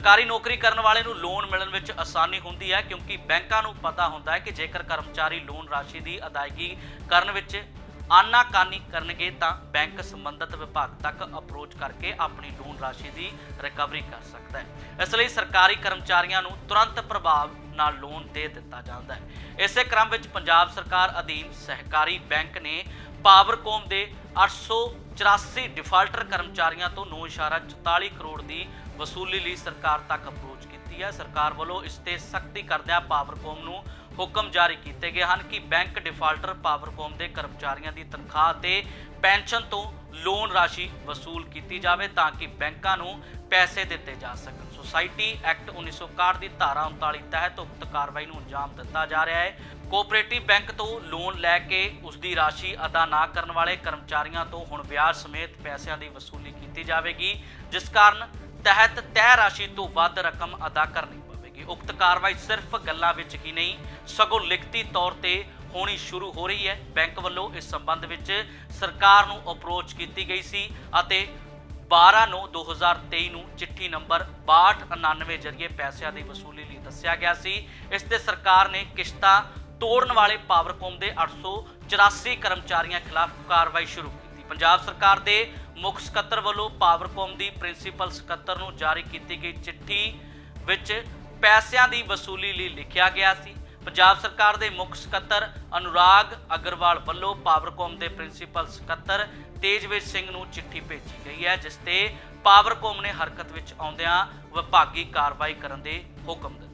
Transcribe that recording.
ਸਰਕਾਰੀ ਨੌਕਰੀ ਕਰਨ ਵਾਲੇ ਨੂੰ ਲੋਨ ਮਿਲਣ ਵਿੱਚ ਆਸਾਨੀ ਹੁੰਦੀ ਹੈ, ਕਿਉਂਕਿ ਬੈਂਕਾਂ ਨੂੰ ਪਤਾ ਹੁੰਦਾ ਹੈ ਕਿ ਜੇਕਰ ਕਰਮਚਾਰੀ ਲੋਨ ਰਾਸ਼ੀ ਦੀ ਅਦਾਇਗੀ ਕਰਨ ਵਿੱਚ ਆਨਾਕਾਨੀ ਕਰਨਗੇ, ਤਾਂ ਬੈਂਕ ਸੰਬੰਧਿਤ ਵਿਭਾਗ ਤੱਕ ਅਪਰੋਚ ਕਰਕੇ ਆਪਣੀ ਲੋਨ ਰਾਸ਼ੀ ਦੀ ਰਿਕਵਰੀ ਕਰ ਸਕਦਾ ਹੈ। ਇਸ ਲਈ ਸਰਕਾਰੀ ਕਰਮਚਾਰੀਆਂ ਨੂੰ ਤੁਰੰਤ ਪ੍ਰਭਾਵ ਨਾਲ ਲੋਨ ਦੇ ਦਿੱਤਾ ਜਾਂਦਾ ਹੈ। ਇਸੇ ਕ੍ਰਮ ਵਿੱਚ ਪੰਜਾਬ ਸਰਕਾਰ ਅਧੀਨ ਸਹਿਕਾਰੀ ਬੈਂਕ ਨੇ ਪਾਵਰਕੌਮ ਦੇ 884 ਡਿਫਾਲਟਰ ਕਰਮਚਾਰੀਆਂ ਤੋਂ 9.44 ਕਰੋੜ ਦੀ ਵਸੂਲੀ ਲਈ ਸਰਕਾਰ ਤੱਕ ਅਪਰੋਚ ਕੀਤੀ ਹੈ। ਸਰਕਾਰ ਵੱਲੋਂ ਇਸ ਤੇ ਸਖਤੀ ਕਰਦਿਆਂ ਪਾਵਰਕੌਮ ਨੂੰ ਹੁਕਮ ਜਾਰੀ ਕੀਤੇ ਗਏ ਹਨ ਕਿ ਬੈਂਕ ਡਿਫਾਲਟਰ ਪਾਵਰਕੋਮ ਦੇ ਕਰਮਚਾਰੀਆਂ ਦੀ ਤਨਖਾਹ ਤੇ ਪੈਨਸ਼ਨ ਤੋਂ ਲੋਨ ਰਾਸ਼ੀ ਵਸੂਲ ਕੀਤੀ ਜਾਵੇ ਤਾਂ ਕਿ ਬੈਂਕਾਂ ਨੂੰ ਪੈਸੇ ਦਿੱਤੇ ਜਾ ਸਕਣ। ਸੁਸਾਇਟੀ ਐਕਟ 1961 ਦੀ ਧਾਰਾ 39 ਤਹਿਤ ਉਕਤ ਕਾਰਵਾਈ ਨੂੰ ਅੰਜਾਮ ਦਿੱਤਾ ਜਾ ਰਿਹਾ ਹੈ। ਕੋਆਪਰੇਟਿਵ ਬੈਂਕ ਤੋਂ ਲੋਨ ਲੈ ਕੇ ਉਸ ਦੀ ਰਾਸ਼ੀ ਅਦਾ ਨਾ ਕਰਨ ਵਾਲੇ ਕਰਮਚਾਰੀਆਂ ਤੋਂ ਹੁਣ ਵਿਆਜ ਸਮੇਤ ਪੈਸਿਆਂ ਦੀ ਵਸੂਲੀ ਕੀਤੀ ਜਾਵੇਗੀ, ਜਿਸ ਕਾਰਨ ਤਹਿਤ ਤੈਅ ਰਾਸ਼ੀ ਤੋਂ ਵੱਧ ਰਕਮ ਅਦਾ ਕਰਨੀ ਪਵੇਗੀ ਉਕਤ ਕਾਰਵਾਈ ਸਿਰਫ ਗੱਲਾਂ ਵਿੱਚ ਹੀ ਨਹੀਂ, ਸਗੋਂ ਲਿਖਤੀ ਤੌਰ ਤੇ ਹੋਣੀ ਸ਼ੁਰੂ ਹੋ ਰਹੀ ਹੈ। ਬੈਂਕ ਵੱਲੋਂ ਇਸ ਸੰਬੰਧ ਵਿੱਚ ਸਰਕਾਰ ਨੂੰ ਅਪਰੋਚ ਕੀਤੀ ਗਈ ਸੀ ਅਤੇ 12/9/2023 ਨੂੰ ਚਿੱਠੀ ਨੰਬਰ 6299 ਜਰੀਏ ਪੈਸਿਆਂ ਦੀ ਵਸੂਲੀ ਲਈ ਦੱਸਿਆ ਗਿਆ ਸੀ। ਇਸ ਤੇ ਸਰਕਾਰ ਨੇ ਕਿਸ਼ਤਾਂ ਤੋੜਨ ਵਾਲੇ ਪਾਵਰਕੌਮ ਦੇ 884 ਕਰਮਚਾਰੀਆਂ ਖਿਲਾਫ ਕਾਰਵਾਈ ਸ਼ੁਰੂ ਕੀਤੀ। ਪੰਜਾਬ ਸਰਕਾਰ ਦੇ ਮੁੱਖ ਸਕੱਤਰ ਵੱਲੋਂ ਪਾਵਰਕੌਮ ਦੀ ਪ੍ਰਿੰਸੀਪਲ ਸਕੱਤਰ ਨੂੰ ਜਾਰੀ ਕੀਤੀ ਗਈ ਚਿੱਠੀ ਵਿੱਚ ਪੈਸਿਆਂ ਦੀ ਵਸੂਲੀ ਲਈ ਲਿਖਿਆ ਗਿਆ ਸੀ। ਪੰਜਾਬ ਸਰਕਾਰ ਦੇ ਮੁੱਖ ਸਕੱਤਰ ਅਨੁਰਾਗ ਅਗਰਵਾਲ ਵੱਲੋਂ ਪਾਵਰਕੌਮ ਦੇ ਪ੍ਰਿੰਸੀਪਲ ਸਕੱਤਰ ਤੇਜਵੀਰ ਸਿੰਘ ਨੂੰ ਚਿੱਠੀ ਭੇਜੀ ਗਈ ਹੈ, ਜਿਸ ਤੇ ਪਾਵਰਕੌਮ ਨੇ ਹਰਕਤ ਵਿੱਚ ਆਉਂਦਿਆਂ ਵਿਭਾਗੀ ਕਾਰਵਾਈ ਕਰਨ ਦੇ ਹੁਕਮ ਦਿੱਤੇ।